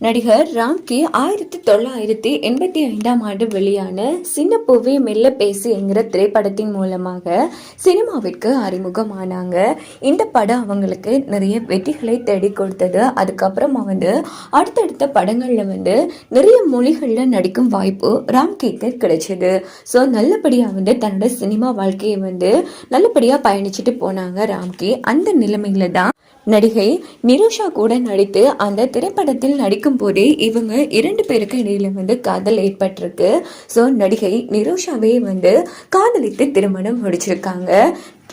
நடிகர் ராம்கி ஆயிரத்தி தொள்ளாயிரத்தி எண்பத்தி ஐந்தாம் ஆண்டு வெளியான சின்ன பூவே மெல்ல பேசி என்கிற திரைப்படத்தின் மூலமாக சினிமாவிற்கு அறிமுகமானாங்க. இந்த படம் அவங்களுக்கு நிறைய வெற்றிகளை தேடி கொடுத்தது. அதுக்கப்புறமா வந்து அடுத்தடுத்த படங்களில் வந்து நிறைய மொழிகளில் நடிக்கும் வாய்ப்பு ராம்கிக்கு கிடைச்சது. ஸோ நல்லபடியாக வந்து தன்னோட சினிமா வாழ்க்கையை வந்து நல்லபடியாக பயணிச்சுட்டு போனாங்க ராம்கி. அந்த நிலைமையில தான் நடிகை நிருஷா கூட நடித்து அந்த திரைப்படத்தில் நடிக்கும் போதே இவங்க இரண்டு பேருக்கு இடையில வந்து காதல் ஏற்பட்டிருக்கு. ஸோ நடிகை நிருஷாவே வந்து காதலித்து திருமணம் முடிச்சிருக்காங்க.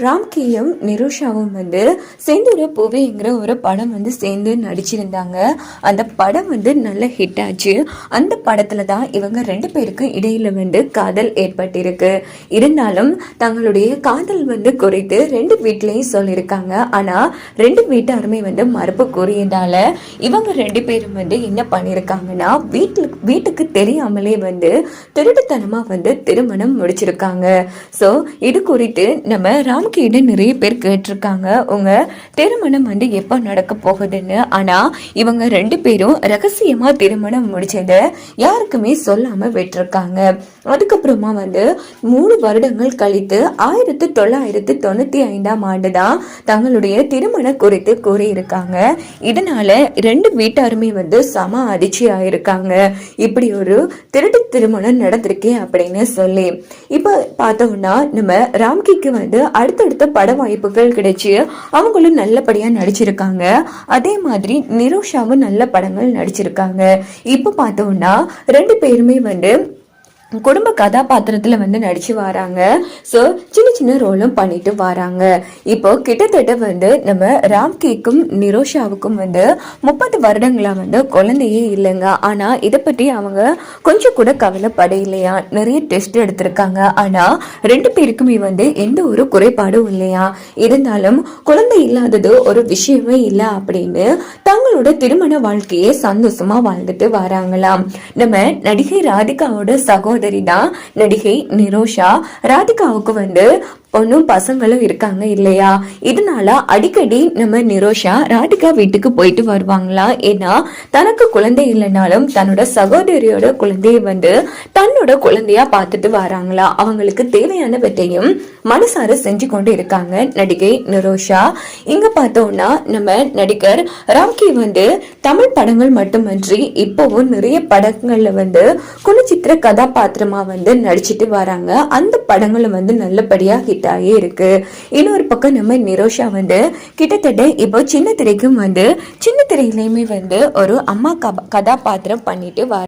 ராம்கியும் நிருஷாவும் வந்து செந்தூர பூவேங்கிற ஒரு படம் வந்து சேர்ந்து நடிச்சிருந்தாங்க. அந்த படம் வந்து நல்ல ஹிட் ஆச்சு. அந்த படத்துல தான் இவங்க ரெண்டு பேருக்கும் இடையில வந்து காதல் ஏற்பட்டிருக்கு. இருந்தாலும் தங்களுடைய காதல் வந்து குறைத்து ரெண்டு வீட்லேயும் சொல்லியிருக்காங்க. ஆனா ரெண்டு வீட்டாருமே வந்து மறுப்பு கூறியதால இவங்க ரெண்டு பேரும் வந்து என்ன பண்ணியிருக்காங்கன்னா வீட்டில் வீட்டுக்கு தெரியாமலே வந்து திருட்டுத்தனமா வந்து திருமணம் முடிச்சிருக்காங்க. ஸோ இது குறித்து நம்ம ராம் நம்மக்கிட்ட நிறைய பேர் கேட்டிருக்காங்க. உங்க திருமணம் வந்து எப்போ நடக்க போகுதுன்னு? ஆனா இவங்க ரெண்டு பேரும் ரகசியமா திருமணம் முடிச்சதை யாருக்குமே சொல்லாமல் விட்டுருக்காங்க. அதுக்கப்புறமா வந்து மூணு வருடங்கள் கழித்து ஆயிரத்தி தொள்ளாயிரத்தி தொண்ணூத்தி ஐந்தாம் ஆண்டு தான் தங்களுடைய திருமணம் குறித்து கூறியிருக்காங்க. இதனால ரெண்டு வீட்டாருமே வந்து சம அதிர்ச்சி ஆயிருக்காங்க இப்படி ஒரு திருட்டு திருமணம் நடந்திருக்கே அப்படின்னு சொல்லி. இப்போ பார்த்தோம்னா நம்ம ராம்கிக்கு வந்து அடுத்தடுத்த பட வாய்ப்புகள் கிடைச்சு அவங்களும் நல்லபடியா நடிச்சிருக்காங்க. அதே மாதிரி நிரோஷாவும் நல்ல படங்கள் நடிச்சிருக்காங்க. இப்போ பார்த்தோம்னா ரெண்டு பேருமே வந்து குடும்ப கதாபாத்திரத்தில் வந்து நடிச்சு வராங்க. ஸோ சின்ன சின்ன ரோலும் பண்ணிட்டு வராங்க. இப்போ கிட்டத்தட்ட வந்து நம்ம ராம்கேக்கும் நிரோஷாவுக்கும் வந்து முப்பது வருடங்களா வந்து குழந்தையே இல்லைங்க. ஆனால் இதை பற்றி அவங்க கொஞ்சம் கூட கவலைப்படையிலையா நிறைய டெஸ்ட் எடுத்திருக்காங்க. ஆனால் ரெண்டு பேருக்குமே வந்து எந்த ஒரு குறைபாடும் இல்லையா? இருந்தாலும் குழந்தை இல்லாதது ஒரு விஷயமே இல்லை அப்படின்னு தங்களோட திருமண வாழ்க்கையை சந்தோஷமாக வாழ்ந்துட்டு வராங்களாம். நம்ம நடிகை ராதிகாவோட சகோதரி தான் நடிகை நிரோஷா ராதிகாவுக்கு வந்து பொண்ணும் பசங்களும் இருக்காங்க இல்லையா? இதனால அடிக்கடி நம்ம நிரோஷா ராதிகா வீட்டுக்கு போயிட்டு வருவாங்களா? ஏன்னா தனக்கு குழந்தை இல்லைனாலும் தன்னோட சகோதரியோட குழந்தைய வந்து தன்னோட குழந்தையா பார்த்துட்டு வராங்களா? அவங்களுக்கு தேவையானவற்றையும் மனசார செஞ்சு கொண்டு இருக்காங்க நடிகை நிரோஷா. இங்க பார்த்தோம்னா நம்ம நடிகர் ராம்கி வந்து தமிழ் படங்கள் மட்டுமன்றி இப்போவும் நிறைய படங்கள்ல வந்து குணச்சித்திர கதாபாத்திரமா வந்து நடிச்சிட்டு வராங்க. அந்த படங்களை வந்து நல்லபடியா ஹிட் ஆகி இருக்கு. இன்னொரு பக்கம் நம்ம நிரோஷா வந்து கிட்டத்தட்ட இப்போ சின்ன திரைக்கும் வந்து சின்ன திரையிலையுமே வந்து ஒரு அம்மா கதாபாத்திரம் பண்ணிட்டு வர